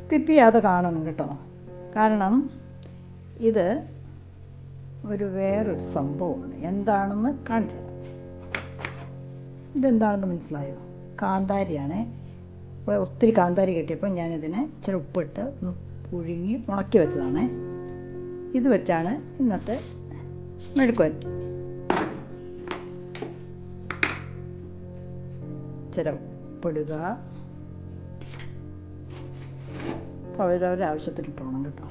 Skip ചെയ്യാതെ കാണണം കേട്ടോ. കാരണം ഇത് ഒരു വേറൊരു സംഭവമാണ്. എന്താണെന്ന് കാണിച്ചു ഇതെന്താണെന്ന് മനസ്സിലായോ? കാന്താരിയാണേ. ഒത്തിരി കാന്താരി കിട്ടിയപ്പോൾ ഞാനിതിനെ ഇച്ചിരി ഉപ്പിട്ട് ഒന്ന് പുഴുങ്ങി ഉണക്കി വെച്ചതാണേ. ഇത് വെച്ചാണ് ഇന്നത്തെ മെഴുക്കുവരട്ടി. ഇച്ചിരി പെടുക അവരവരുടെ ആവശ്യത്തിന് പോകണം കേട്ടോ.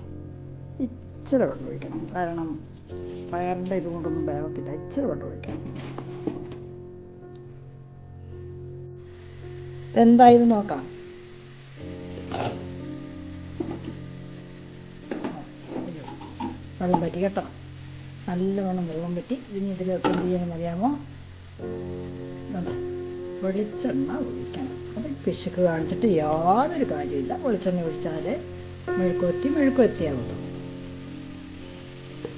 ഇച്ചിരി വെള്ളം ഒഴിക്കണം. കാരണം വയറിന്റെ ഇതുകൊണ്ടൊന്നും കൊണ്ടൊന്നും വേഗത്തില്ല ഇച്ചിരി വെള്ളം ഒഴിക്കണം. എന്തായത് നോക്കാം. വെള്ളം പറ്റി കേട്ടോ. നല്ലവണ്ണം വെള്ളം പറ്റി. ഇനി ഇതിലേക്ക് എന്ത് ചെയ്യണമെന്ന് അറിയാമോ. വെളിച്ചെണ്ണ ഒഴിക്കണം. അത് പിശുക്ക് കാണിച്ചിട്ട് യാതൊരു കാര്യമില്ല വെളിച്ചെണ്ണ ഒഴിച്ചാൽ മെഴുക്കുവത്തി മെഴുക്കുവത്തിയാവുള്ളൂ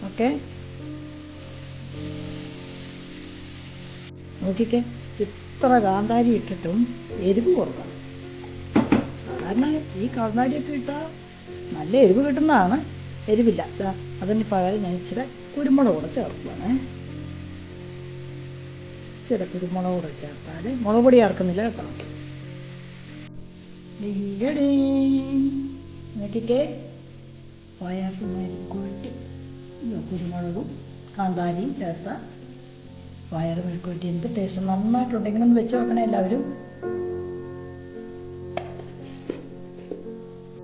ഓക്കെ? നോക്കിക്കേ. ഇത്ര കാന്താരി ഇട്ടിട്ടും എരിവ് കുറവാണ്. സാധാരണ ഈ കാന്താരിയൊക്കെ ഇട്ടാൽ നല്ല എരിവ് കിട്ടുന്നതാണ്. എരിവില്ല. അതിന് പകരം ഞാൻ ഇച്ചിരി കുരുമുളക് കൂടെ ചേർക്കുവാണേ. ഇച്ചിരി കുരുമുളക് കൂടെ ചേർത്താൽ മുളക് പൊടി ചേർക്കുന്നില്ല കേട്ടോ. നോക്കിക്കേ ഇത് കുരുമുളകും കാന്താരിയും ചേർത്ത പയർ മെഴുക്കുവരട്ടി. എന്ത് ടേസ്റ്റ് നന്നായിട്ടുണ്ട് ഒന്ന് വെച്ച് നോക്കണേ എല്ലാവരും.